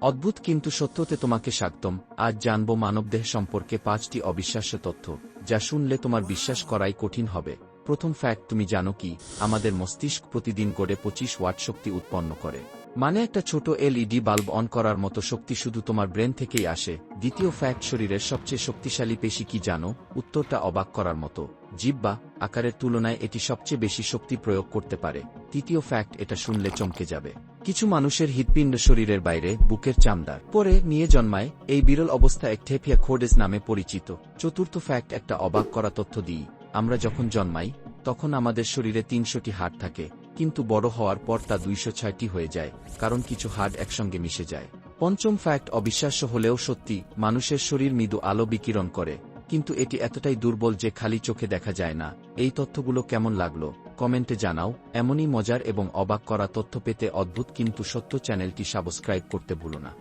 অদ্ভুত কিন্তু সত্যতে তোমাকে স্বাগতম। আজ জানব মানবদেহ সম্পর্কে পাঁচটি অবিশ্বাস্য তথ্য, যা শুনলে তোমার বিশ্বাস করাই কঠিন হবে। প্রথম ফ্যাক্ট তুমি জানো কি? আমাদের মস্তিষ্ক প্রতিদিন গড়ে পঁচিশ ওয়াট শক্তি উৎপন্ন করে। মানে একটা ছোট এলইডি বাল্ব অন করার মতো শক্তি শুধু তোমার ব্রেন থেকেই আসে। দ্বিতীয় ফ্যাক্ট, শরীরের সবচেয়ে শক্তিশালী পেশি কি জানো? উত্তরটা অবাক করার মতো। জিব্বা আকারের তুলনায় এটি সবচেয়ে বেশি শক্তি প্রয়োগ করতে পারে। তৃতীয় ফ্যাক্ট, এটা শুনলে চমকে যাবে। কিছু মানুষের হৃৎপিণ্ড শরীরের বাইরে, বুকের চামড়ার পরে নিয়ে জন্মায়, এই বিরল অবস্থা একঠেপিয়া খোডেস নামে পরিচিত। চতুর্থ ফ্যাক্ট, একটা অবাক করা তথ্য দিই। আমরা যখন জন্মাই, তখন আমাদের শরীরে তিনশোটি হাড় থাকে। কিন্তু বড় হওয়ার পর তা দুইশো ছয়টি হয়ে যায়, কারণ কিছু হাড় একসঙ্গে মিশে যায়। পঞ্চম ফ্যাক্ট অবিশ্বাস্য হলেও সত্যি, মানুষের শরীর মৃদু আলো বিকিরণ করে। কিন্তু এটি এতটাই দুর্বল যে খালি চোখে দেখা যায় না। এই তথ্যগুলো কেমন লাগল? কমেন্টে জানাও। এমনই মজার এবং অবাক করা তথ্য পেতে অদ্ভুত কিন্তু সত্য চ্যানেলটি সাবস্ক্রাইব করতে ভুলো না।